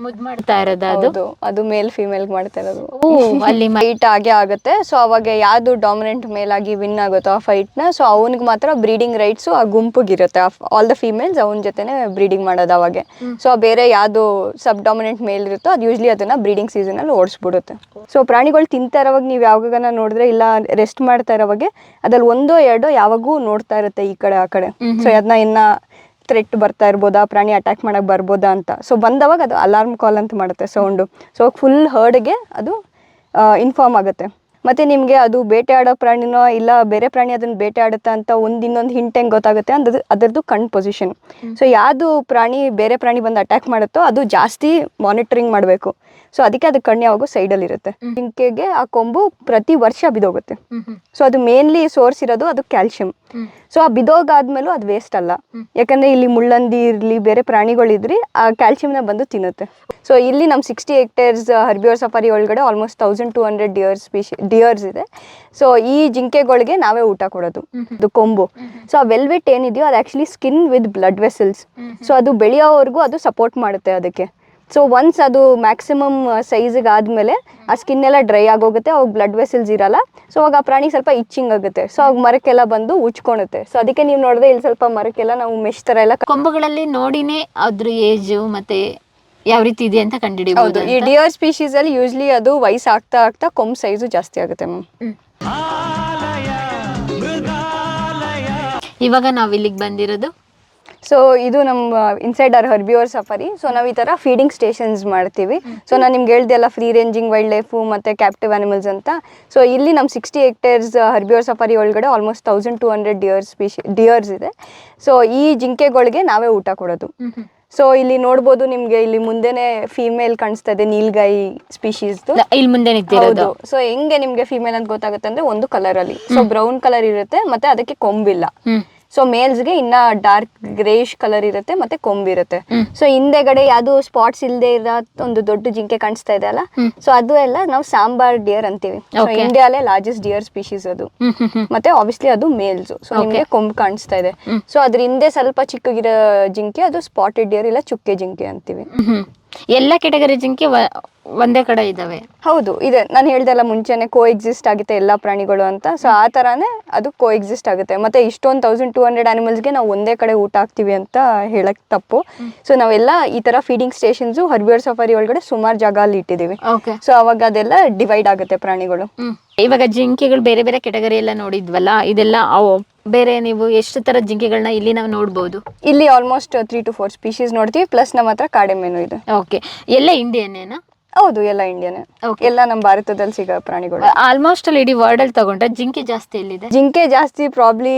ಮುದ್ ಮಾಡ್ತಾ ಇರೋದು ಅದು? ಹೌದು ಅದು ಮೇಲ್ ಫಿಮೇಲ್ ಮಾಡ್ತಾ ಇರೋದು. ಓ ಅಲ್ಲಿ ಮ- ಫೈಟ್ ಆಗೇ ಆಗುತ್ತೆ. ಸೊ ಅವಾಗ ಯಾವ್ದು ಡಾಮಿನೆಂಟ್ ಮೇಲ್ ಆಗಿ ವಿನ್ ಆಗುತ್ತೋ ಆ ಫೈಟ್ನ ಸೊ ಅವನಿಗೆ ಮಾತ್ರ ಬ್ರೀಡಿಂಗ್ ರೈಟ್ಸ್ ಆ ಗುಂಪಿಗಿರುತ್ತೆ. ಆಲ್ ದ ಫಿಮೇಲ್ಸ್ ಅವನ ಜೊತೆನೆ ಬ್ರೀಡಿಂಗ್ ಮಾಡೋದು ಅವಾಗೆ. ಸೊ ಬೇರೆ ಯಾವ್ದು ಸಬ್ ಡಾಮಿನೆಂಟ್ ಮೇಲ್ ಇರುತ್ತೋ ಅದು ಯೂಶ್ಲಿ ಅದನ್ನ ಬ್ರೀಡಿಂಗ್ ಸೀಸನ್ ಅಲ್ಲಿ ಓಡಿಸ್ಬಿಡುತ್ತೆ. ಸೊ ಪ್ರಾಣಿಗಳು ತಿಂತಾ ಇರೋವಾಗ ನೀವು ಯಾವಾಗ ನೋಡಿದ್ರೆ ಇಲ್ಲ ರೆಸ್ಟ್ ಮಾಡ್ತಾ ಇರೋವಾಗೆ ಅದ್ರಲ್ಲಿ ಒಂದೋ ಎರಡೋ ಯಾವಾಗೂ ನೋಡ್ತಾ ಇರುತ್ತೆ ಈ ಕಡೆ ಆ ಕಡೆ. ಸೊ ಅದನ್ನ ಇನ್ನ ಥ್ರೆಟ್ ಬರ್ತಾ ಇರ್ಬೋದಾ? ಪ್ರಾಣಿ ಅಟ್ಯಾಕ್ ಮಾಡೋಕ್ಕೆ ಬರ್ಬೋದಾ ಅಂತ. ಸೊ ಬಂದವಾಗ ಅದು ಅಲಾರ್ಮ್ ಕಾಲ್ ಅಂತ ಮಾಡುತ್ತೆ ಸೌಂಡು ಸೊ ಫುಲ್ ಹರ್ಡ್ಗೆ ಅದು ಇನ್ಫಾರ್ಮ್ ಆಗುತ್ತೆ. ಮತ್ತು ನಿಮಗೆ ಅದು ಬೇಟೆ ಆಡೋ ಪ್ರಾಣಿನೋ ಇಲ್ಲ ಬೇರೆ ಪ್ರಾಣಿ ಅದನ್ನು ಬೇಟೆ ಆಡುತ್ತಾ ಅಂತ ಒಂದು ಇನ್ನೊಂದು ಹಿಂಟ್ ಹೆಂಗೆ ಗೊತ್ತಾಗುತ್ತೆ ಅಂದ್ರೆ ಅದರದ್ದು ಕಣ್ ಪೊಸಿಷನ್ ಸೊ ಯಾವುದು ಪ್ರಾಣಿ ಬೇರೆ ಪ್ರಾಣಿ ಬಂದು ಅಟ್ಯಾಕ್ ಮಾಡುತ್ತೋ ಅದು ಜಾಸ್ತಿ ಮಾನಿಟ್ರಿಂಗ್ ಮಾಡಬೇಕು. ಸೊ ಅದಕ್ಕೆ ಅದು ಕಣ್ಣು ಯಾವಾಗೂ ಸೈಡಲ್ಲಿ ಇರುತ್ತೆ. ಜಿಂಕೆಗೆ ಆ ಕೊಂಬು ಪ್ರತಿ ವರ್ಷ ಬಿದೋಗುತ್ತೆ. ಸೊ ಅದು ಮೇನ್ಲಿ ಸೋರ್ಸ್ ಇರೋದು ಅದು ಕ್ಯಾಲ್ಸಿಯಂ. ಸೊ ಆ ಬಿದೋಗಾದ್ಮೇಲೂ ಅದು ವೇಸ್ಟ್ ಅಲ್ಲ. ಯಾಕಂದ್ರೆ ಇಲ್ಲಿ ಮುಳ್ಳಂದಿ ಇರಲಿ ಬೇರೆ ಪ್ರಾಣಿಗಳಿದ್ರಿ ಆ ಕ್ಯಾಲ್ಸಿಯಂನ ಬಂದು ತಿನ್ನುತ್ತೆ. ಸೊ ಇಲ್ಲಿ ನಮ್ಮ ಸಿಕ್ಸ್ಟಿ ಹೆಕ್ಟೇರ್ಸ್ ಹರ್ಬಿಯೋರ್ ಸಫಾರಿ ಒಳಗಡೆ almost thousand two hundred deers species deers ಇದೆ. ಸೊ ಈ ಜಿಂಕೆಗಳಿಗೆ ನಾವೇ ಊಟ ಕೊಡೋದು ಅದು ಕೊಂಬು. ಸೊ ಆ ವೆಲ್ವೆಟ್ ಏನಿದೆಯೋ ಅದು actually skin with blood vessels so ಅದು ಬೆಳೆಯೋವರೆಗೂ ಅದು ಸಪೋರ್ಟ್ ಮಾಡುತ್ತೆ ಅದಕ್ಕೆ. ಸೊ ಒನ್ಸ್ ಅದು ಮ್ಯಾಕ್ಸಿಮಮ್ ಸೈಜಿಗೆ ಆದಮೇಲೆ ಆ ಸ್ಕಿನ್ ಎಲ್ಲ ಡ್ರೈ ಆಗೋಗುತ್ತೆ ಅವಾಗ ಬ್ಲಡ್ ವೆಸಲ್ಸ್ ಇರಲ್ಲ. ಸೊ ಅವಾಗ ಆ ಪ್ರಾಣಿ ಸ್ವಲ್ಪ ಇಚ್ಚಿಂಗ್ ಆಗುತ್ತೆ. ಸೊ ಅವಾಗ ಮರಕ್ಕೆಲ್ಲ ಬಂದು ಉಚ್ಕೊಳುತ್ತೆ ಸೊ ಅದಕ್ಕೆ ನೀವು ನೋಡಿದ್ರೆ ಇಲ್ಲಿ ಸ್ವಲ್ಪ ಮರಕ್ಕೆಲ್ಲ ನಾವು ಮೆಶ್ ತರ ಎಲ್ಲ ಕೊಂಬುಗಳಲ್ಲಿ ನೋಡಿನೇ ಅದ್ರ ಏಜು ಮತ್ತೆ ಯಾವ ರೀತಿ ಇದೆ ಅಂತ ಕಂಡುಹಿಡಿಯಬಹುದು ಹೌದು. ಈ ಡಿಯರ್ ಸ್ಪೀಶೀಸ್ ಅಲ್ಲಿ ಯೂಸ್ಲಿ ಅದು ವಯಸ್ಸು ಆಗ್ತಾ ಆಗ್ತಾ ಕೊಂಬ್ ಸೈಜು ಜಾಸ್ತಿ ಆಗುತ್ತೆ ಮ್ಯಾಮ್ ಇವಾಗ ನಾವು ಇಲ್ಲಿಗೆ ಬಂದಿರೋದು ಸೊ ಇದು ನಮ್ಮ inside our herbivore safari so ನಾವು ಈ ಥರ ಫೀಡಿಂಗ್ ಸ್ಟೇಷನ್ಸ್ ಮಾಡ್ತೀವಿ. ಸೊ ನಾನು ನಿಮ್ಗೆ ಹೇಳ್ದೆ ಎಲ್ಲ ಫ್ರೀ ರೇಂಜಿಂಗ್ ವೈಲ್ಡ್ ಲೈಫು ಮತ್ತು ಕ್ಯಾಪ್ಟಿವ್ ಅನಿಮಲ್ಸ್ ಅಂತ. ಸೊ ಇಲ್ಲಿ ನಮ್ಮ ಸಿಕ್ಸ್ಟಿ ಹೆಕ್ಟೇರ್ಸ್ ಹರ್ಬಿಯೋರ್ ಸಫಾರಿ ಒಳಗಡೆ almost thousand two hundred deers species deers ಇದೆ. ಸೊ ಈ ಜಿಂಕೆಗಳಿಗೆ ನಾವೇ ಊಟ ಕೊಡೋದು. ಸೊ ಇಲ್ಲಿ ನೋಡ್ಬೋದು ನಿಮ್ಗೆ ಇಲ್ಲಿ ಮುಂದೆನೆ ಫೀಮೇಲ್ ಕಾಣಿಸ್ತಾ ಇದೆ ನೀಲ್ಗಾಯಿ ಸ್ಪೀಶೀಸ್ ಇಲ್ಲಿ ಮುಂದೆ ಹೌದು. ಸೊ ಹೆಂಗೆ ನಿಮ್ಗೆ ಫೀಮೇಲ್ ಅಂತ ಗೊತ್ತಾಗುತ್ತೆ ಅಂದ್ರೆ ಒಂದು ಕಲರ್ ಅಲ್ಲಿ. ಸೊ ಬ್ರೌನ್ ಕಲರ್ ಇರುತ್ತೆ ಮತ್ತೆ ಅದಕ್ಕೆ ಕೊಂಬಿಲ್ಲ. ಸೊ ಮೇಲ್ಸ್ಗೆ ಇನ್ನ ಡಾರ್ಕ್ ಗ್ರೇಷ್ ಕಲರ್ ಇರುತ್ತೆ ಮತ್ತೆ ಕೊಂಬಿರುತ್ತೆ ಸೊ ಹಿಂದೆಗಡೆ ಯಾವ್ದು ಸ್ಪಾಟ್ಸ್ ಇಲ್ಲದೆ ಇರೋ ಒಂದು ದೊಡ್ಡ ಜಿಂಕೆ ಕಾಣಿಸ್ತಾ ಇದೆ ಅಲ್ಲ? ಸೊ ಅದು ಎಲ್ಲ ನಾವು ಸಾಂಬಾರ್ ಡಿಯರ್ ಅಂತೀವಿ. ಇಂಡಿಯಾಲೇ ಲಾರ್ಜೆಸ್ಟ್ ಡಿಯರ್ ಸ್ಪೀಶೀಸ್ ಅದು. ಮತ್ತೆ ಆಬ್ವಿಯಸ್ಲಿ ಅದು ಮೇಲ್ಸ್ ಸೊ ನಿಮ್ಗೆ ಕೊಂಬ್ ಕಾಣಿಸ್ತಾ ಇದೆ. ಸೊ ಅದ್ರ ಹಿಂದೆ ಸ್ವಲ್ಪ ಚಿಕ್ಕಗಿರೋ ಜಿಂಕೆ ಅದು ಸ್ಪಾಟೆಡ್ ಡಿಯರ್ ಇಲ್ಲ ಚುಕ್ಕೆ ಜಿಂಕೆ ಅಂತೀವಿ. ಎಲ್ಲ ಕೆಟಗರಿ ಜಿಂಕೆ ಒಂದೇ ಕಡೆ ಇದಾವೆ ಹೌದು ಇದೆ. ನಾನು ಹೇಳ್ದಲ್ಲ ಮುಂಚೆನೆ ಕೋ ಎಕ್ಸಿಸ್ಟ್ ಆಗುತ್ತೆ ಎಲ್ಲ ಪ್ರಾಣಿಗಳು ಅಂತ. ಸೊ ಆ ಥರನೇ ಅದು ಕೋ ಎಕ್ಸಿಸ್ಟ್ ಆಗುತ್ತೆ. ಮತ್ತೆ ಇಷ್ಟೊಂದು ತೌಸಂಡ್ ಟೂ ಹಂಡ್ರೆಡ್ ಆನಿಮಲ್ಸ್ಗೆ ನಾವು ಒಂದೇ ಕಡೆ ಊಟ ಹಾಕ್ತೀವಿ ಅಂತ ಹೇಳಕ್ ತಪ್ಪು. ಸೊ ನಾವೆಲ್ಲ ಈ ಥರ ಫೀಡಿಂಗ್ ಸ್ಟೇಷನ್ಸು ಹರ್ಬಿಯರ್ ಸಫಾರಿ ಒಳಗಡೆ ಸುಮಾರು ಜಾಗ ಅಲ್ಲಿ ಇಟ್ಟಿದ್ದೀವಿ. ಓಕೆ ಸೊ ಅವಾಗ ಅದೆಲ್ಲ ಡಿವೈಡ್ ಆಗುತ್ತೆ ಪ್ರಾಣಿಗಳು. ಇವಾಗ ಜಿಂಕೆಗಳು ಬೇರೆ ಬೇರೆ ಕೆಟಗರಿ ಎಲ್ಲ ನೋಡಿದ್ವಲ್ಲ ಇದೆಲ್ಲ ಅವು ಬೇರೆ ನೀವು ಎಷ್ಟು ತರ ಜಿಂಕೆಗಳನ್ನ ಇಲ್ಲಿ ನಾವು ನೋಡ್ಬೋದು? ಇಲ್ಲಿ almost three to four species ನೋಡ್ತೀವಿ ಪ್ಲಸ್ ನಮ್ಮ ಹತ್ರ ಕಾಡೆಮೇನು ಇದೆ. ಓಕೆ ಎಲ್ಲ ಇಂಡಿಯನ್ನೇನಾ ಹೌದು ಎಲ್ಲ ಇಂಡಿಯನ್ Okay. ಎಲ್ಲ ನಮ್ಮ ಭಾರತದಲ್ಲಿ ಸಿಗೋ ಪ್ರಾಣಿಗಳು. ಆಲ್ಮೋಸ್ಟ್ ಅಲ್ಲಿ ಇಡೀ ವರ್ಲ್ಡ್ ಅಲ್ಲಿ ತಗೊಂಡ್ರೆ ಜಿಂಕೆ ಜಾಸ್ತಿ ಎಲ್ಲಿದೆ? ಜಿಂಕೆ ಜಾಸ್ತಿ ಪ್ರಾಬ್ಲಿ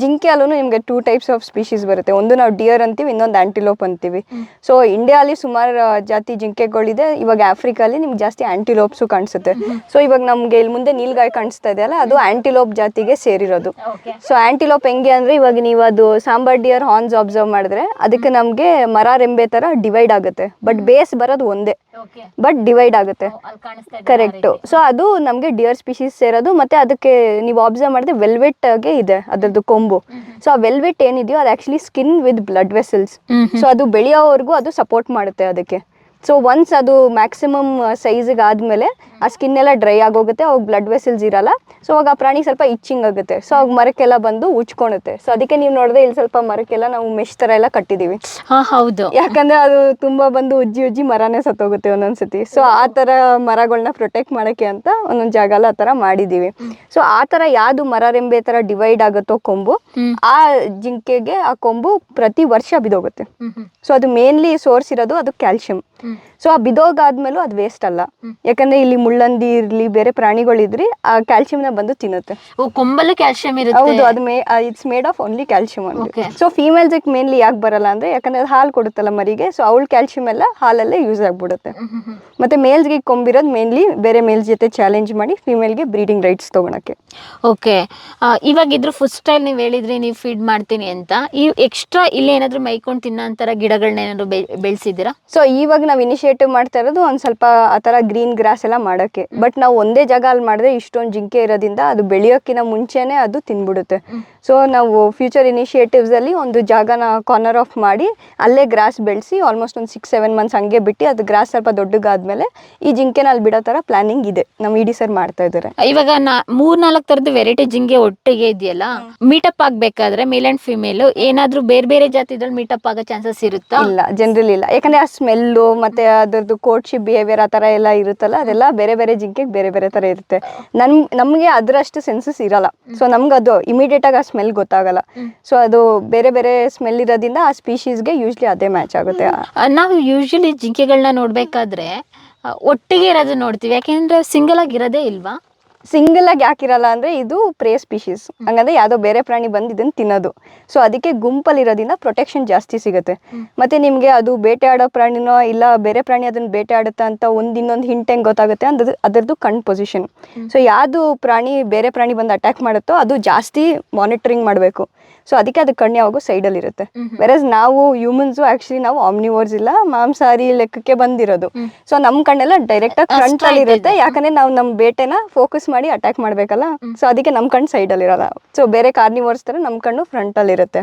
ಜಿಂಕೆ ಅಲ್ಲೂ ನಿಮಗೆ ಟೂ ಟೈಪ್ಸ್ ಆಫ್ ಸ್ಪೀಶೀಸ್ ಬರುತ್ತೆ. ಒಂದು ನಾವು ಡಿಯರ್ ಅಂತೀವಿ ಇನ್ನೊಂದು ಆಂಟಿಲೋಪ್ ಅಂತೀವಿ. ಸೊ ಇಂಡಿಯಾಲಿ ಸುಮಾರು ಜಾತಿ ಜಿಂಕೆಗಳಿದೆ. ಇವಾಗ ಆಫ್ರಿಕಾಲಿ ನಿಮ್ಗೆ ಜಾಸ್ತಿ ಆಂಟಿಲೋಪ್ಸು ಕಾಣಿಸುತ್ತೆ. ಸೊ ಇವಾಗ ನಮ್ಗೆ ಇಲ್ಲಿ ಮುಂದೆ ನೀಲ್ಗಾಯಿ ಕಾಣಿಸ್ತಾ ಇದೆ ಅಲ್ಲ ಅದು ಆಂಟಿಲೋಪ್ ಜಾತಿಗೆ ಸೇರಿರೋದು. ಸೊ ಆಂಟಿಲೋಪ್ ಹೆಂಗೆ ಅಂದ್ರೆ ಇವಾಗ ನೀವು ಅದು ಸಾಂಬಾರ್ ಡಿಯರ್ ಹಾರ್ನ್ಸ್ ಅಬ್ಸರ್ವ್ ಮಾಡಿದ್ರೆ ಅದಕ್ಕೆ ನಮಗೆ ಮರ ರೆಂಬೆ ತರ ಡಿವೈಡ್ ಆಗುತ್ತೆ. ಬಟ್ ಬೇಸ್ ಬರೋದು ಒಂದೇ. ಬಟ್ ಡಿವೈಡ್ ಆಗುತ್ತೆ. ಕರೆಕ್ಟ್ ಸೊ ಅದು ನಮಗೆ ಡಿಯರ್ ಸ್ಪೀಶೀಸ್ ಸೇರೋದು ಮತ್ತೆ ಅದಕ್ಕೆ ನೀವು ಅಬ್ಸರ್ವ್ ಮಾಡಿದ್ರೆ ವೆಲ್ವೆಟ್ ಆಗೇ ಇದೆ ಅದರದ್ದು ಕೊಂಬು. ಸೊ ಆ ವೆಲ್ವೆಟ್ ಏನಿದೆಯೋ ಅದು actually skin with blood vessels so ಅದು ಬೆಳೆಯೋವರೆಗೂ ಅದು ಸಪೋರ್ಟ್ ಮಾಡುತ್ತೆ ಅದಕ್ಕೆ. ಸೊ ಒನ್ಸ್ ಅದು ಮ್ಯಾಕ್ಸಿಮಮ್ ಸೈಜಿಗೆ ಆದಮೇಲೆ ಆ ಸ್ಕಿನ್ ಎಲ್ಲ ಡ್ರೈ ಆಗೋಗುತ್ತೆ ಅವಾಗ ಬ್ಲಡ್ ವೆಸಲ್ಸ್ ಇರಲ್ಲ. ಸೊ ಅವಾಗ ಆ ಪ್ರಾಣಿ ಸ್ವಲ್ಪ ಇಚ್ಚಿಂಗ್ ಆಗುತ್ತೆ. ಸೊ ಅವಾಗ ಮರಕ್ಕೆಲ್ಲ ಬಂದು ಉಚ್ಕೊಳುತ್ತೆ ಸೊ ಅದಕ್ಕೆ ನೀವು ನೋಡಿದ್ರೆ ಇಲ್ಲಿ ಸ್ವಲ್ಪ ಮರಕ್ಕೆಲ್ಲ ನಾವು ಮೆಶ್ ಥರ ಎಲ್ಲ ಕಟ್ಟಿದ್ದೀವಿ ಹಾ ಹೌದು. ಯಾಕಂದ್ರೆ ಅದು ತುಂಬಾ ಬಂದು ಉಜ್ಜಿ ಉಜ್ಜಿ ಮರನೇ ಸತ್ತೋಗುತ್ತೆ ಒಂದೊಂದ್ಸತಿ. ಸೊ ಆ ತರ ಮರಗಳನ್ನ ಪ್ರೊಟೆಕ್ಟ್ ಮಾಡೋಕ್ಕೆ ಅಂತ ಒಂದೊಂದು ಜಾಗ ಆ ತರ ಮಾಡಿದೀವಿ. ಸೊ ಆ ತರ ಯಾವುದು ಮರರೆಂಬೆ ತರ ಡಿವೈಡ್ ಆಗುತ್ತೋ ಕೊಂಬು ಆ ಜಿಂಕೆಗೆ ಆ ಕೊಂಬು ಪ್ರತಿ ವರ್ಷ ಬಿದೋಗುತ್ತೆ ಸೊ ಅದು ಮೇನ್ಲಿ ಸೋರ್ಸ್ ಇರೋದು ಅದು ಕ್ಯಾಲ್ಶಿಯಂ. ಸೊ ಆ ಬಿದೋಗಾದ್ಮೇಲೂ ಅದು ವೇಸ್ಟ್ ಅಲ್ಲ. ಯಾಕಂದ್ರೆ ಇಲ್ಲಿ ಮುಳ್ಳಂದಿ ಇರ್ಲಿ ಬೇರೆ ಪ್ರಾಣಿಗಳಿದ್ರಿ ಆ ಕ್ಯಾಲ್ಸಿಯಂನ ಬಂದು ತಿನ್ನುತ್ತೆ. ಓ ಕೊಂಬಲ್ಲಿ ಕ್ಯಾಲ್ಸಿಯಂ ಇರುತ್ತೆ. ಹೌದು ಅದು it's made of only calcium. ಅಂತ ಸೊ ಫೀಮೇಲ್ಸ್ ಮೇನ್ಲಿ ಯಾಕೆ ಬರಲ್ಲ ಅಂದ್ರೆ ಯಾಕಂದ್ರೆ ಅದು ಹಾಲು ಕೊಡುತ್ತಲ್ಲ ಮರಿಗೆ ಸೊ ಅವಳು ಕ್ಯಾಲ್ಸಿಯಂ ಎಲ್ಲ ಹಾಲಲ್ಲೇ ಯೂಸ್ ಆಗ್ಬಿಡುತ್ತೆ. ಮತ್ತೆ ಮೇಲ್ಸ್ಗೆ ಕೊಂಬಿರೋದು ಮೇನ್ಲಿ ಬೇರೆ ಮೇಲ್ಸ್ ಜೊತೆ ಚಾಲೆಂಜ್ ಮಾಡಿ ಫೀಮೇಲ್ಗೆ ಬ್ರೀಡಿಂಗ್ ರೈಟ್ಸ್ ತಗೊಳಕ್ಕೆ. ಓಕೆ ಇವಾಗ ಇದ್ರ ಫುಡ್ ಸ್ಟೈಲ್ ನೀವು ಹೇಳಿದ್ರಿ ನೀವು ಫೀಡ್ ಮಾಡ್ತೀನಿ ಅಂತ. ಈ ಎಕ್ಸ್ಟ್ರಾ ಇಲ್ಲಿ ಏನಾದ್ರು ಮೈಕೊಂಡು ತಿನ್ನೋ ಗಿಡಗಳನ್ನ ಏನಾದ್ರು ಬೆಳೆಸಿದ್ದೀರಾ? ಸೊ ಇವಾಗ ನಾವು ಇನಿಷಿಯೇಟಿವ್ ಮಾಡ್ತಾ ಇರೋದು ಒಂದು ಸ್ವಲ್ಪ ಆ ಥರ ಗ್ರೀನ್ ಗ್ರಾಸ್ ಎಲ್ಲ ಮಾಡೋಕ್ಕೆ ಬಟ್ ನಾವು ಒಂದೇ ಜಾಗ ಅಲ್ಲಿ ಮಾಡಿದ್ರೆ ಇಷ್ಟೊಂದು ಜಿಂಕೆ ಇರೋದ್ರಿಂದ ಅದು ಬೆಳೆಯೋಕ್ಕಿಂತ ಮುಂಚೆನೇ ಅದು ತಿನ್ಬಿಡುತ್ತೆ. ಸೊ ನಾವು ಫ್ಯೂಚರ್ ಇನಿಷಿಯೇಟಿವ್ಸ್ ಅಲ್ಲಿ ಒಂದು ಜಾಗನ ಕಾರ್ನರ್ ಆಫ್ ಮಾಡಿ ಅಲ್ಲೇ ಗ್ರಾಸ್ ಬೆಳೆಸಿ ಆಲ್ಮೋಸ್ಟ್ ಒಂದು ಸಿಕ್ಸ್ ಸೆವೆನ್ ಮಂತ್ಸ್ ಹಂಗೆ ಬಿಟ್ಟು ಅದು ಗ್ರಾಸ್ ಸ್ವಲ್ಪ ದೊಡ್ಡಗಾದ್ಮೇಲೆ ಈ ಜಿಂಕೆನ ಅಲ್ಲಿ ಬಿಡೋ ಥರ ಪ್ಲಾನಿಂಗ್ ಇದೆ ನಮ್ಮ ಇಡಿ ಸರ್ ಮಾಡ್ತಾ ಇದ್ದಾರೆ. ಇವಾಗ ನಾ ಮೂರ್ ನಾಲ್ಕು ತರದ ವೆರೈಟಿ ಜಿಂಕೆ ಒಟ್ಟಿಗೆ ಇದೆಯಲ್ಲ ಮೀಟಪ್ ಆಗ್ಬೇಕಾದ್ರೆ ಮೇಲ್ ಅಂಡ್ ಫಿಮೇಲ್ ಏನಾದ್ರೂ ಬೇರೆ ಬೇರೆ ಜಾತಿದಲ್ಲಿ ಮೀಟಪ್ ಆಗೋ ಚಾನ್ಸಸ್ ಇರುತ್ತಾ? ಇಲ್ಲ ಜನರಲ್ ಇಲ್ಲ. ಯಾಕಂದ್ರೆ ಆ ಸ್ಮೆಲ್ಲು ಮತ್ತೆ ಅದರದ್ದು ಕೋಟ್ಶಿಪ್ ಬಿಹೇವಿಯರ್ ಆ ಥರ ಎಲ್ಲ ಇರುತ್ತಲ್ಲ ಅದೆಲ್ಲ ಬೇರೆ ಬೇರೆ ಜಿಂಕೆಗೆ ಬೇರೆ ಬೇರೆ ಥರ ಇರುತ್ತೆ. ನನ್ ನಮಗೆ ಅದರಷ್ಟು ಸೆನ್ಸಸ್ ಇರಲ್ಲ. ಸೊ ನಮ್ಗೆ ಅದು ಇಮಿಡಿಯೇಟ್ ಆಗಿ ಆ ಸ್ಮೆಲ್ ಗೊತ್ತಾಗಲ್ಲ. ಸೊ ಅದು ಬೇರೆ ಬೇರೆ ಸ್ಮೆಲ್ ಇರೋದ್ರಿಂದ ಆ ಸ್ಪೀಶೀಸ್ಗೆ ಯೂಶ್ಲಿ ಅದೇ ಮ್ಯಾಚ್ ಆಗುತ್ತೆ. ನಾವು ಯೂಶ್ವಲಿ ಜಿಂಕೆಗಳನ್ನ ನೋಡಬೇಕಾದ್ರೆ ಒಟ್ಟಿಗೆ ಇರೋದು ನೋಡ್ತೀವಿ. ಯಾಕೆಂದ್ರೆ ಸಿಂಗಲ್ ಆಗಿ ಇರೋದೇ ಇಲ್ವಾ? ಸಿಂಗಲ್ ಆಗಿ ಯಾಕಿರಲ್ಲ ಅಂದ್ರೆ ಇದು ಪ್ರೇ ಸ್ಪೀಶೀಸ್ ಹಂಗಂದ್ರೆ ಯಾವ್ದೋ ಬೇರೆ ಪ್ರಾಣಿ ಬಂದು ಇದನ್ನ ತಿನ್ನೋದು. ಸೊ ಅದಕ್ಕೆ ಗುಂಪಲ್ಲಿರೋದ್ರಿಂದ ಪ್ರೊಟೆಕ್ಷನ್ ಜಾಸ್ತಿ ಸಿಗುತ್ತೆ. ಮತ್ತೆ ನಿಮ್ಗೆ ಅದು ಬೇಟೆ ಆಡೋ ಪ್ರಾಣಿನೋ ಇಲ್ಲ ಬೇರೆ ಪ್ರಾಣಿ ಅದನ್ನ ಬೇಟೆ ಆಡುತ್ತಾ ಅಂತ ಒಂದ್ ಇನ್ನೊಂದು ಹಿಂಟ್ ಹೆಂಗ್ ಗೊತ್ತಾಗುತ್ತೆ ಅಂದ್ರೆ ಅದರದ್ದು ಕಣ್ ಪೊಸಿಷನ್ ಸೊ ಯಾವ್ದು ಪ್ರಾಣಿ ಬೇರೆ ಪ್ರಾಣಿ ಬಂದು ಅಟ್ಯಾಕ್ ಮಾಡುತ್ತೋ ಅದು ಜಾಸ್ತಿ ಮಾನಿಟರಿಂಗ್ ಮಾಡಬೇಕು. ಸೊ ಅದಕ್ಕೆ ಅದು ಕಣ್ಣು ಯಾವಾಗೂ ಸೈಡಲ್ಲಿ ಇರುತ್ತೆ. ವೆರಸ್ ನಾವು ಹ್ಯೂಮನ್ಸ್ ಆಕ್ಚುಲಿ ನಾವು ಆಮ್ನಿವರ್ಸ್ ಇಲ್ಲ ಮಾಂಸಾಹಾರಿ ಲೆಕ್ಕಕ್ಕೆ ಬಂದಿರೋದು. ಸೊ ನಮ್ಮ ಕಣ್ಣೆಲ್ಲ ಡೈರೆಕ್ಟ್ ಆಗಿ ಫ್ರಂಟ್ ಅಲ್ಲಿ ಇರುತ್ತೆ. ಯಾಕಂದ್ರೆ ನಾವು ನಮ್ಮ ಬೇಟೆನ ಫೋಕಸ್ ಮಾಡಿ ಅಟ್ಯಾಕ್ ಮಾಡ್ಬೇಕಲ್ಲ? ಸೊ ಅದಕ್ಕೆ ನಮ್ ಕಣ್ಣು ಸೈಡ್ ಅಲ್ಲಿ ಇರಲ್ಲ. ಸೊ ಬೇರೆ ಕಾರ್ನಿವರ್ಸ್ ತರ ನಮ್ ಕಣ್ಣು ಫ್ರಂಟ್ ಅಲ್ಲಿ ಇರುತ್ತೆ.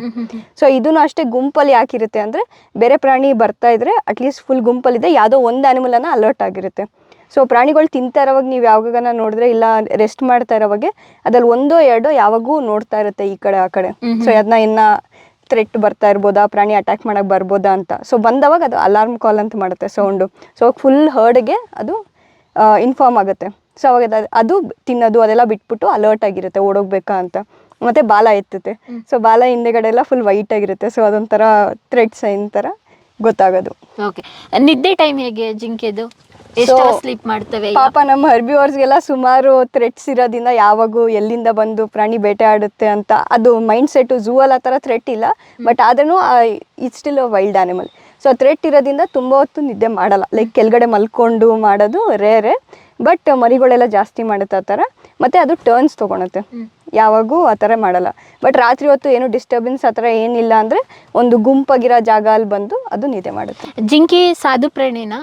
ಸೊ ಇದನ್ನು ಅಷ್ಟೇ ಗುಂಪಲ್ಲಿ ಯಾಕಿರುತ್ತೆ ಅಂದ್ರೆ ಬೇರೆ ಪ್ರಾಣಿ ಬರ್ತಾ ಇದ್ರೆ ಅಟ್ಲೀಸ್ಟ್ ಫುಲ್ ಗುಂಪಲ್ಲಿದೆ ಯಾವ್ದೋ ಒಂದು ಆನಿಮಲ್ ಅನ್ನ ಅಲರ್ಟ್ ಆಗಿರುತ್ತೆ. ಸೊ ಪ್ರಾಣಿಗಳು ತಿಂತಾ ಇರೋವಾಗ ನೀವು ಯಾವಾಗ ನೋಡಿದ್ರೆ ಇಲ್ಲ ರೆಸ್ಟ್ ಮಾಡ್ತಾ ಇರೋವಾಗೆ ಅದ್ರಲ್ಲಿ ಒಂದೋ ಎರಡೋ ಯಾವಾಗೂ ನೋಡ್ತಾ ಇರುತ್ತೆ ಈ ಕಡೆ ಆ ಕಡೆ. ಸೊ ಅದನ್ನ ಇನ್ನ ಥ್ರೆಟ್ ಬರ್ತಾ ಇರ್ಬೋದಾ ಪ್ರಾಣಿ ಅಟ್ಯಾಕ್ ಮಾಡಕ್ ಬರ್ಬೋದಾ ಅಂತ. ಸೊ ಬಂದವಾಗ ಅದು ಅಲಾರ್ಮ್ ಕಾಲ್ ಅಂತ ಮಾಡುತ್ತೆ ಸೌಂಡು ಸೊ ಫುಲ್ ಹರ್ಡ್ಗೆ ಅದು ಇನ್ಫಾರ್ಮ್ ಆಗುತ್ತೆ. ಸೊ ಅವಾಗ ಅದು- ಅದು ತಿನ್ನೋದು ಅದೆಲ್ಲ ಬಿಟ್ಬಿಟ್ಟು ಅಲರ್ಟ್ ಆಗಿರುತ್ತೆ ಓಡೋಗ್ಬೇಕಾ ಅಂತ. ಮತ್ತೆ ಬಾಲ ಎತ್ತುತ್ತೆ. ಸೊ ಬಾಲ ಹಿಂದೆಗಡೆ ಎಲ್ಲ ಫುಲ್ ವೈಟ್ ಆಗಿರುತ್ತೆ. ಸೊ ಅದೊಂಥರ ಥ್ರೆಡ್ ಸೈನ್ ಥರ ಗೊತ್ತಾಗೋದು. ಓಕೆ ನಿದ್ದೆ ಟೈಮ್ ಹೇಗೆ ಜಿಂಕೆದು? ಸ್ಲೀಪ್ ಮಾಡ್ತವೆ ಪಾಪ ನಮ್ಮ ಹರ್ಬಿವರ್ಸ್ಗೆಲ್ಲ ಸುಮಾರು ಥ್ರೆಟ್ಸ್ ಇರೋದ್ರಿಂದ ಯಾವಾಗೂ ಎಲ್ಲಿಂದ ಬಂದು ಪ್ರಾಣಿ ಬೇಟೆ ಆಡುತ್ತೆ ಅಂತ ಅದು ಮೈಂಡ್ ಸೆಟ್ ಝೂ ಅಲ್ಲಿ ಆ ಥರ ಥ್ರೆಟ್ ಇಲ್ಲ. ಬಟ್ ಆದ್ರೂ it still wild animal so threat ಇರೋದ್ರಿಂದ ತುಂಬ ಹೊತ್ತು ನಿದ್ದೆ ಮಾಡಲ್ಲ. ಲೈಕ್ ಕೆಳಗಡೆ ಮಲ್ಕೊಂಡು ಮಾಡೋದು ರೇರೆ ಬಟ್ ಮರಿಗಳೆಲ್ಲ ಜಾಸ್ತಿ ಮಾಡುತ್ತೆ ಆ ಥರ. ಮತ್ತು ಅದು ಟರ್ನ್ಸ್ ತೊಗೊಳುತ್ತೆ. ಯಾವಾಗೂ ಆ ಥರ ಮಾಡಲ್ಲ. ಬಟ್ ರಾತ್ರಿ ಹೊತ್ತು ಏನು ಡಿಸ್ಟರ್ಬೆನ್ಸ್ ಆ ಥರ ಏನಿಲ್ಲ ಅಂದರೆ ಒಂದು ಗುಂಪಾಗಿರೋ ಜಾಗ ಅಲ್ಲಿ ಬಂದು ಅದು ನಿದ್ದೆ ಮಾಡುತ್ತೆ. ಜಿಂಕೆ ಸಾಧು ಪ್ರಾಣಿನ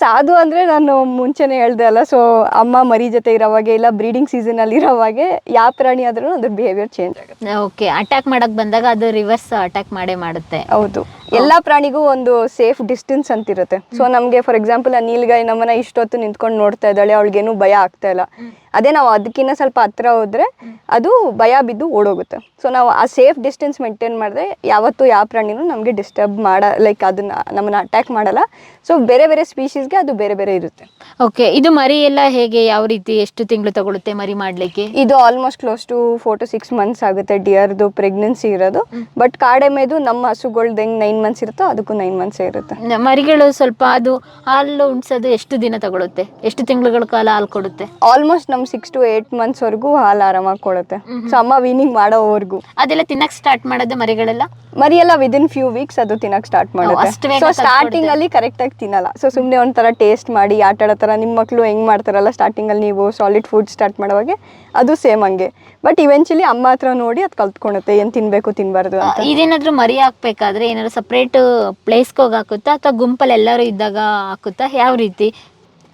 ಸಾಧು ಅಂದ್ರೆ ನಾನು ಮುಂಚೆನೆ ಹೇಳ್ದೆ ಅಲ್ಲ ಸೊ ಅಮ್ಮ ಮರಿ ಜೊತೆ ಇರೋವಾಗೆ ಇಲ್ಲ ಬ್ರೀಡಿಂಗ್ ಸೀಸನ್ ಅಲ್ಲಿ ಇರೋವಾಗೆ ಯಾವ ಪ್ರಾಣಿ ಆದ್ರೂ ಅದ್ರ ಬಿಹೇವಿಯರ್ ಚೇಂಜ್ ಆಗುತ್ತೆ. ಓಕೆ ಅಟ್ಯಾಕ್ ಮಾಡಕ್ ಬಂದಾಗ ಅದು ರಿವರ್ಸ್ ಅಟ್ಯಾಕ್ ಮಾಡೇ ಮಾಡುತ್ತೆ. ಹೌದು. ಎಲ್ಲಾ ಪ್ರಾಣಿಗೂ ಒಂದು ಸೇಫ್ ಡಿಸ್ಟೆನ್ಸ್ ಅಂತ ಇರುತ್ತೆ. ಸೊ ನಮಗೆ ಫಾರ್ ಎಕ್ಸಾಂಪಲ್ ಆ ನೀಲ್ಗಾಯಿ ನಮ್ಮನ್ನ ಇಷ್ಟೊತ್ತು ನಿಂತ್ಕೊಂಡು ನೋಡ್ತಾ ಇದ್ದಾಳೆ ಅವಳಿಗೇನು ಭಯ ಆಗ್ತಾ ಇಲ್ಲ. ಅದೇ ನಾವು ಅದಕ್ಕಿಂತ ಸ್ವಲ್ಪ ಹತ್ರ ಹೋದರೆ ಅದು ಭಯ ಬಿದ್ದು ಓಡೋಗುತ್ತೆ. ಸೊ ನಾವು ಆ ಸೇಫ್ ಡಿಸ್ಟೆನ್ಸ್ ಮೇಂಟೈನ್ ಮಾಡಿದ್ರೆ ಯಾವತ್ತೂ ಯಾವ ಪ್ರಾಣಿನೂ ನಮಗೆ ಡಿಸ್ಟರ್ಬ್ ಮಾಡ ಲೈಕ್ ಅದನ್ನ ನಮ್ಮನ್ನ ಅಟ್ಯಾಕ್ ಮಾಡಲ್ಲ. ಸೊ ಬೇರೆ ಬೇರೆ ಸ್ಪೀಶೀಸ್ಗೆ ಅದು ಬೇರೆ ಬೇರೆ ಇರುತ್ತೆ. ಓಕೆ ಇದು ಮರಿ ಎಲ್ಲ ಹೇಗೆ ಯಾವ ರೀತಿ ಎಷ್ಟು ತಿಂಗಳು ತಗೊಳುತ್ತೆ ಮರಿ ಮಾಡಲಿಕ್ಕೆ? ಇದು almost close to four to six months ಆಗುತ್ತೆ ಡಿಯರ್ದು ಪ್ರೆಗ್ನೆನ್ಸಿ ಇರೋದು. ಬಟ್ ಕಾಡೆಮೆದು ನಮ್ಮ ಹಸುಗಳ್ದು ಹೆಂಗ್ ನೈನ್ ಮಂತ್ಸ್ ಇರುತ್ತೋ ಅದಕ್ಕೂ ನೈನ್ ಮಂತ್ಸ್ ಇರುತ್ತೆ. ಮರಿಗಳು ಸ್ವಲ್ಪ ಅದು ಹಾಲು ಉಣ್ಸೋದು ಎಷ್ಟು ದಿನ ತಗೊಳುತ್ತೆ? ಎಷ್ಟು ತಿಂಗಳುಗಳ ಕಾಲ ಹಾಲು ಕೊಡುತ್ತೆ? ಆಲ್ಮೋಸ್ಟ್ ನಮ್ ಸಿಕ್ಸ್ ಟು ಏಟ್ ಮಂತ್ಸ್ ವರೆಗೂ ಹಾಲು ಆರಾಮಾಗಿ ಕೊಡುತ್ತೆ. ಸೊ ಅಮ್ಮ ವೀನಿಂಗ್ ಮಾಡೋವರೆಗೂ. ಅದೆಲ್ಲ ತಿನ್ನಕ್ ಸ್ಟಾರ್ಟ್ ಮಾಡೋದು ಮರಿಗಳೆಲ್ಲ? ಮರಿ ಎಲ್ಲ ವಿದಿನ್ ಫ್ಯೂ ವೀಕ್ಸ್ ಅದು ತಿನ್ನಕ್ ಸ್ಟಾರ್ಟ್ ಅಷ್ಟು ಮಾಡುತ್ತೆ. ಬೇಗ ಸೊ ಸ್ಟಾರ್ಟಿಂಗ್ ಅಲ್ಲಿ ಕರೆಕ್ಟ್ ಆಗಿ ತಿನ್ನಲ್ಲ. ಸೊ ಸುಮ್ನೆ ಒಂಥರ ಟೇಸ್ಟ್ ಮಾಡಿ ಆಟ ಆಡೋ ಥರ ನಿಮ್ಮ ಮಕ್ಕಳು ಹೆಂಗ್ ಮಾಡ್ತಾರಲ್ಲ ಸ್ಟಾರ್ಟಿಂಗ್ ಅಲ್ಲಿ ನೀವು ಸಾಲಿಡ್ ಫುಡ್ ಸ್ಟಾರ್ಟ್ ಮಾಡುವಾಗ ಅದು ಸೇಮ್ ಹಂಗೆ. ಬಟ್ ಇವೆಂಚುಲಿ ಅಮ್ಮ ಹತ್ರ ನೋಡಿ ಅದು ಕಲ್ತ್ಕೊಳುತ್ತೆ ಏನ್ ತಿನ್ಬೇಕು ತಿನ್ಬಾರ್ದು ಅಂತ. ಇದೇನಾದ್ರೂ ಮರಿ ಹಾಕ್ಬೇಕಾದ್ರೆ ಏನಾದ್ರು ಸಪ್ರೇಟ್ ಪ್ಲೇಸ್ಗೆ ಹೋಗಿ ಹಾಕುತ್ತಾ ಅಥವಾ ಗುಂಪಲ್ಲಿ ಎಲ್ಲರೂ ಇದ್ದಾಗ ಹಾಕುತ್ತಾ ಯಾವ ರೀತಿ?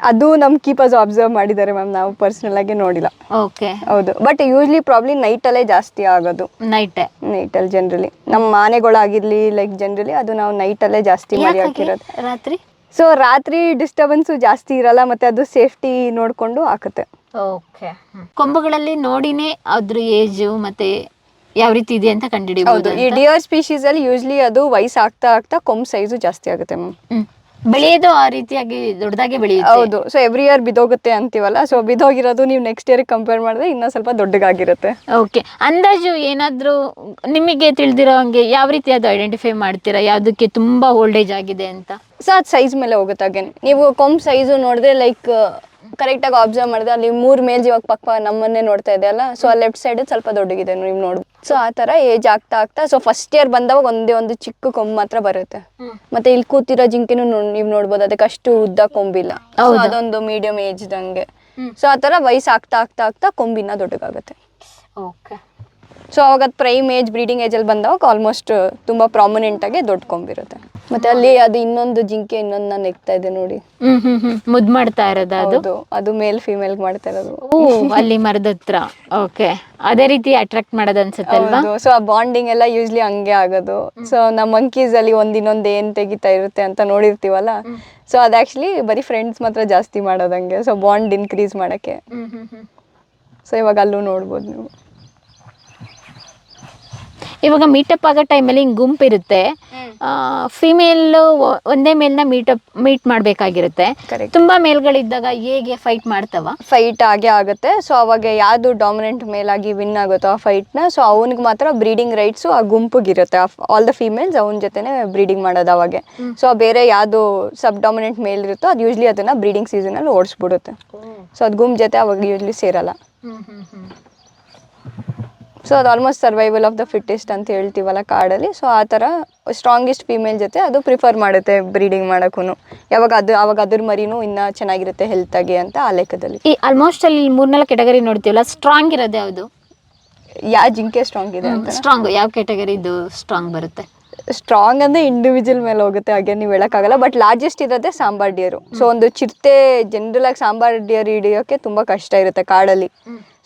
ಅದು ನಮ್ ಕೀಪರ್ಸ್ ಅಬ್ಸರ್ವ್ ಮಾಡಿದ್ದಾರೆ ಮ್ಯಾಮ್ ನಾವು ಪರ್ಸನಲ್ ಆಗಿ ನೋಡಿಲ್ಲ. ಓಕೆ ಹೌದು. ಬಟ್ ಯೂಶ್ಲಿ ಪ್ರಾಬ್ಲಿ ನೈಟಲ್ಲೇ ಜಾಸ್ತಿ ಆಗೋದು. ನೈಟ್ ನೈಟಲ್ಲಿ ಜನರಲಿ ನಮ್ಮ ಆನೆಗಳಾಗಿರ್ಲಿ ಲೈಕ್ ಜನರಲಿ ಅದು ನಾವು ನೈಟಲ್ಲೇ ಜಾಸ್ತಿ ಮಾಡಿ ಹಾಕಿರೋದು. ರಾತ್ರಿ? ಸೊ ರಾತ್ರಿ ಡಿಸ್ಟರ್ಬೆನ್ಸು ಜಾಸ್ತಿ ಇರಲ್ಲ ಮತ್ತೆ ಅದು ಸೇಫ್ಟಿ ನೋಡಿಕೊಂಡು ಹಾಕುತ್ತೆ. ಓಕೆ ಕೊಂಬುಗಳಲ್ಲಿ ನೋಡಿನೇ ಅದ್ರ ಏಜು ಮತ್ತೆ ಯಾವ ರೀತಿ ಇದೆ ಅಂತ ಹೌದು. ಕಂಡುಹಿಡಿಬಹುದು ಈ ಡಿಯರ್ ಸ್ಪೀಶೀಸ್ ಅಲ್ಲಿ ಯೂಶ್ಲಿ ಅದು ವಯಸ್ಸಾಗ್ತಾ ಆಗ್ತಾ ಆಗ್ತಾ ಕೊಂಬ್ ಸೈಜು ಜಾಸ್ತಿ ಆಗುತ್ತೆ ಮ್ಯಾಮ್ ಬೆಳೆಯೋದು ಆ ರೀತಿಯಾಗಿ ದೊಡ್ಡದಾಗಿ ಬೆಳೆಯುತ್ತೆ. ಹೌದು. ಸೊ ಎವ್ರಿ ಇಯರ್ ಬಿದೋಗುತ್ತೆ ಅಂತೀವಲ್ಲ? ಸೊ ಬಿದೋಗಿರೋದು ನೀವು ನೆಕ್ಸ್ಟ್ ಇಯರ್ ಕಂಪೇರ್ ಮಾಡಿದ್ರೆ ಇನ್ನೂ ಸ್ವಲ್ಪ ದೊಡ್ಡಗಾಗಿರುತ್ತೆ ಓಕೆ ಅಂದಾಜು ಏನಾದ್ರೂ ನಿಮಗೆ ತಿಳಿದಿರೋ ಹಂಗೆ ಯಾವ ರೀತಿ ಅದು ಐಡೆಂಟಿಫೈ ಮಾಡ್ತೀರಾ? ಯಾವ್ದಕ್ಕೆ ತುಂಬಾ ಏಜ್ ಆಗಿದೆ ಅಂತ? ಸೊ ಅದು ಸೈಜ್ ಮೇಲೆ ಹೋಗುತ್ತೆ ಅಗೇನ್ ನೀವು ಕೊಂಬ್ ಸೈಜು ನೋಡಿದ್ರೆ ಲೈಕ್ ಕರೆಕ್ಟಾಗಿ ಅಬ್ಸರ್ವ್ ಮಾಡಿದ್ರೆ ಅಲ್ಲಿ ಮೂರ್ ಮೇಜ್ ಇವಾಗ ಪಕ್ಕ ನಮ್ಮನ್ನೇ ನೋಡ್ತಾ ಇದೆ ಅಲ್ಲ? ಸೊ ಆ ಲೆಫ್ಟ್ ಸೈಡ್ ಸ್ವಲ್ಪ ದೊಡ್ಡಗಿದೆ ನೀವ್ ನೋಡ್ಬೋದು ಸೊ ಆ ತರ ಏಜ್ ಆಗ್ತಾ ಆಗ್ತಾ ಸೊ ಫಸ್ಟ್ ಇಯರ್ ಬಂದಾಗ ಒಂದೇ ಒಂದು ಚಿಕ್ಕ ಕೊಂಬ್ ಮಾತ್ರ ಬರುತ್ತೆ. ಮತ್ತೆ ಇಲ್ಲಿ ಕೂತಿರೋ ಜಿಂಕೆನೂ ನೀವು ನೋಡ್ಬೋದು ಅದಕ್ಕೆ ಅಷ್ಟು ಉದ್ದ ಕೊಂಬಿಲ್ಲ ಅದೊಂದು ಮೀಡಿಯಂ ಏಜ್ ದಂಗೆ ಸೊ ಆ ತರ ವಯಸ್ಸು ಆಗ್ತಾ ಆಗ್ತಾ ಆಗ್ತಾ ಕೊಂಬಿನ ದೊಡ್ಡಗಾಗುತ್ತೆ. ಓಕೆ ಸೊ ಅವಾಗ ಅದು ಪ್ರೈಮ್ ಏಜ್ ಬ್ರೀಡಿಂಗ್ ಏಜಲ್ಲಿ ಬಂದಾಗ ಆಲ್ಮೋಸ್ಟ್ ತುಂಬ ಪ್ರಾಮಿನೆಂಟಾಗಿ ದೊಡ್ಡ ಕೊಂಬಿರುತ್ತೆ ಮತ್ತೆ ಅಲ್ಲಿ ಅದು ಇನ್ನೊಂದು ಜಿಂಕೆ ಇನ್ನೊಂದು ನಾನು ನೆಕ್ತಾ ಇದೆ ನೋಡಿ. ಮುದ್ ಮಾಡ್ತಾ ಇರೋದು ಅದು? ಅದು ಮೇಲ್ ಫಿಮೇಲ್ ಮಾಡ್ತಾ ಇರೋದು. ಓ ಅಲ್ಲಿ ಮರದ ಹತ್ರ. ಓಕೆ ಅದೇ ರೀತಿ ಅಟ್ರಾಕ್ಟ್ ಮಾಡೋದು ಅನ್ಸುತ್ತೆ ಅಲ್ವಾ? ಸೊ ಆ ಬಾಂಡಿಂಗ್ ಎಲ್ಲ ಯೂಸ್ಲಿ ಹಂಗೆ ಆಗೋದು. ಸೊ ನಮ್ಮ ಮಂಕೀಸ್ ಅಲ್ಲಿ ಒಂದ್ ಇನ್ನೊಂದು ಏನ್ ತೆಗಿತಾ ಇರುತ್ತೆ ಅಂತ ನೋಡಿರ್ತೀವಲ್ಲ? ಸೊ ಅದು ಆಕ್ಚುಲಿ ಬರೀ ಫ್ರೆಂಡ್ಸ್ ಮಾತ್ರ ಜಾಸ್ತಿ ಮಾಡೋದಂಗೆ ಸೊ ಬಾಂಡ್ ಇನ್ಕ್ರೀಸ್ ಮಾಡಕ್ಕೆ. ಸೊ ಇವಾಗ ಅಲ್ಲೂ ನೋಡ್ಬೋದು ನೀವು. ಇವಾಗ ಮೀಟಪ್ ಆಗೋ ಟೈಮಲ್ಲಿ ಹಿಂಗೆ ಗುಂಪಿರುತ್ತೆ ಫಿಮೇಲ್ ಒಂದೇ ಮೇಲ್ನ ಮೀಟಪ್ ಮೀಟ್ ಮಾಡಬೇಕಾಗಿರುತ್ತೆ. ತುಂಬಾ ಮೇಲ್ಗಳಿದ್ದಾಗ ಹೇಗೆ ಫೈಟ್ ಮಾಡ್ತಾವ? ಫೈಟ್ ಆಗೇ ಆಗುತ್ತೆ. ಸೊ ಅವಾಗ ಯಾವುದು ಡಾಮಿನೆಂಟ್ ಮೇಲಾಗಿ ವಿನ್ ಆಗುತ್ತೋ ಆ ಫೈಟ್ನ ಸೊ ಅವನಿಗೆ ಮಾತ್ರ ಬ್ರೀಡಿಂಗ್ ರೈಟ್ಸು ಆ ಗುಂಪಿಗಿರುತ್ತೆ. ಆಲ್ ದ ಫೀಮೇಲ್ಸ್ ಅವನ ಜೊತೆನೆ ಬ್ರೀಡಿಂಗ್ ಮಾಡೋದು ಅವಾಗೆ. ಸೊ ಬೇರೆ ಯಾವುದು ಸಬ್ ಡಾಮಿನೆಂಟ್ ಮೇಲ್ ಇರುತ್ತೋ ಅದು ಯೂಸ್ಲಿ ಅದನ್ನ ಬ್ರೀಡಿಂಗ್ ಸೀಸನ್ ಅಲ್ಲಿ ಓಡಿಸ್ಬಿಡುತ್ತೆ. ಸೊ ಅದು ಗುಂಪು ಜೊತೆ ಅವಾಗ ಯೂಸ್ಲಿ ಸೇರಲ್ಲ. ಸೊ ಅದು almost survival of the fittest ಅಂತ ಹೇಳ್ತೀವಲ್ಲ ಕಾಡಲ್ಲಿ. ಸೊ ಆ ಥರ ಸ್ಟ್ರಾಂಗೆಸ್ಟ್ ಫೀಮೇಲ್ ಜೊತೆ ಅದು ಪ್ರಿಫರ್ ಮಾಡುತ್ತೆ ಬ್ರೀಡಿಂಗ್ ಮಾಡೋಕ್ಕೂ ಯಾವಾಗ ಅದು ಅವಾಗ ಅದ್ರ ಮರಿನೂ ಇನ್ನೂ ಚೆನ್ನಾಗಿರುತ್ತೆ ಹೆಲ್ತಾಗಿ ಅಂತ ಆ ಲೆಕ್ಕದಲ್ಲಿ. ಈ ಆಲ್ಮೋಸ್ಟ್ ಅಲ್ಲಿ ಮೂರ್ನಾಲ್ಕು ಕೆಟಗರಿ ನೋಡ್ತೀವಲ್ಲ ಸ್ಟ್ರಾಂಗ್ ಇರೋದು ಯಾವುದು? ಯಾವ ಜಿಂಕೆ ಸ್ಟ್ರಾಂಗ್ ಇದೆ ಸ್ಟ್ರಾಂಗ್ ಯಾವ ಕೆಟಗರಿದು ಸ್ಟ್ರಾಂಗ್ ಬರುತ್ತೆ? ಸ್ಟ್ರಾಂಗ್ ಅಂದ್ರೆ ಇಂಡಿವಿಜುವಲ್ ಮೇಲೆ ಹೋಗುತ್ತೆ ಹಾಗೆ ನೀವು ಹೇಳೋಕ್ಕಾಗಲ್ಲ. ಬಟ್ ಲಾರ್ಜೆಸ್ಟ್ ಇರೋದೇ ಸಾಂಬಾರ್ ಡಿಯರು. ಸೊ ಒಂದು ಚಿರತೆ ಜನರಲ್ ಆಗಿ ಸಾಂಬಾರ್ ಡಿಯರ್ ಹಿಡಿಯೋಕ್ಕೆ ತುಂಬ ಕಷ್ಟ ಇರುತ್ತೆ ಕಾಡಲ್ಲಿ.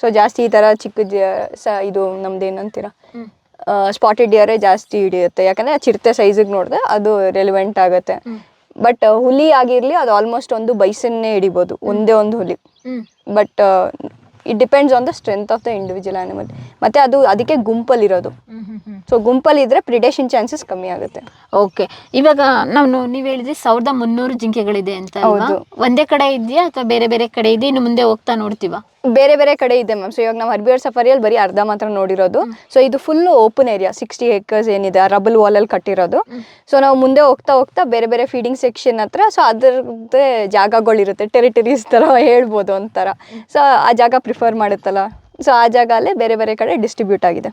ಸೊ ಜಾಸ್ತಿ ಈ ಥರ ಚಿಕ್ಕ ಸ ಇದು ನಮ್ದು ಏನಂತೀರ ಸ್ಪಾಟೆಡ್ ಡಿಯರೇ ಜಾಸ್ತಿ ಹಿಡಿಯುತ್ತೆ. ಯಾಕಂದರೆ ಚಿರತೆ ಸೈಜಿಗೆ ನೋಡಿದ್ರೆ ಅದು ರೆಲಿವೆಂಟ್ ಆಗುತ್ತೆ. ಬಟ್ ಹುಲಿ ಆಗಿರಲಿ ಅದು ಆಲ್ಮೋಸ್ಟ್ ಒಂದು ಬೈಸನ್ನೇ ಹಿಡಿಬೋದು. ಒಂದೇ ಒಂದು ಹುಲಿ. But it depends on the strength of the individual animal ಮತ್ತೆ ಅದು ಅದಕ್ಕೆ ಗುಂಪಲ್ಲಿ ಇರೋದು ಸೊ ಗುಂಪಲ್ಲಿದ್ರೆ ಪ್ರಿಡೇಷನ್ ಚಾನ್ಸಸ್ ಕಮ್ಮಿ ಆಗುತ್ತೆ. ಓಕೆ ಇವಾಗ ನಾವು ನೀವು ಹೇಳಿದ್ರಿ ಸಾವಿರದ ಮುನ್ನೂರು ಜಿಂಕೆಗಳಿದೆ ಅಂತ ಒಂದೇ ಕಡೆ ಇದೆಯಾ ಅಥವಾ ಬೇರೆ ಬೇರೆ ಕಡೆ ಇದೆ? ಇನ್ನು ಮುಂದೆ ಹೋಗ್ತಾ ನೋಡ್ತೀವಾ? ಬೇರೆ ಬೇರೆ ಕಡೆ ಇದೆ ಮ್ಯಾಮ್ ಸೊ ಇವಾಗ ನಾವು ಹರ್ಬಿಯರ್ ಸಫಾರಿಯಲ್ಲಿ ಬರೀ ಅರ್ಧ ಮಾತ್ರ ನೋಡಿರೋದು. ಸೊ ಇದು full open area sixty acres ಏನಿದೆ ರಬಲ್ ವಾಲಲ್ಲಿ ಕಟ್ಟಿರೋದು. ಸೊ ನಾವು ಮುಂದೆ ಹೋಗ್ತಾ ಹೋಗ್ತಾ ಬೇರೆ ಬೇರೆ ಫೀಡಿಂಗ್ ಸೆಕ್ಷನ್ ಹತ್ರ ಸೊ ಅದರದ್ದೇ ಜಾಗಗಳಿರುತ್ತೆ ಟೆರಿಟರೀಸ್ ಥರ ಹೇಳ್ಬೋದು ಒಂಥರ. ಸೊ ಆ ಜಾಗ ಪ್ರಿಫರ್ ಮಾಡುತ್ತಲ್ಲ? ಸೊ ಆ ಜಾಗ ಅಲ್ಲೇ ಬೇರೆ ಬೇರೆ ಕಡೆ ಡಿಸ್ಟ್ರಿಬ್ಯೂಟ್ ಆಗಿದೆ.